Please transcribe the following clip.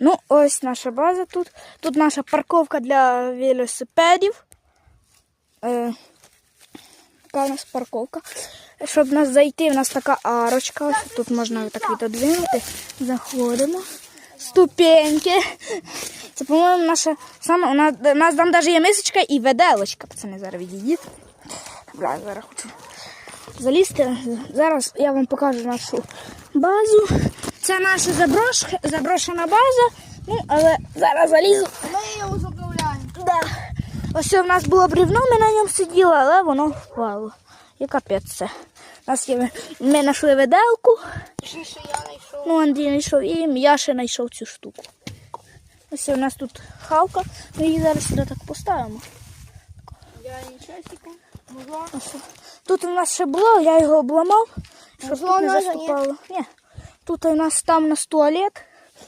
Ну, ось наша база тут. Тут наша парковка для велосипедів. Е, така у нас парковка. Щоб нас зайти, у нас така арочка. Ось тут можна так відодвинути. Заходимо. Ступеньки. Це, по-моєму, наша саме. У нас, у нас там навіть є мисочка і веделочка. Пацани, зараз відійдіть. Бля, зараз хочу залізти. Зараз я вам покажу нашу базу. Це наша заброш... заброшена база. Ну, але зараз залізу. Ми його заправляємо. Да. Ось у нас було брівно, ми на ньому сиділи, але воно впало. І капець це. У нас є, ми знайшли виделку, Ще що я знайшов. ну Андрій знайшов і я ще знайшов цю штуку. Ось у нас тут хавка, ми її зараз сюди так поставимо. Я нічого. Тут у нас ще було, я його обламав, щоб Музло тут не заступало. Ні. Тут у нас там у нас туалет,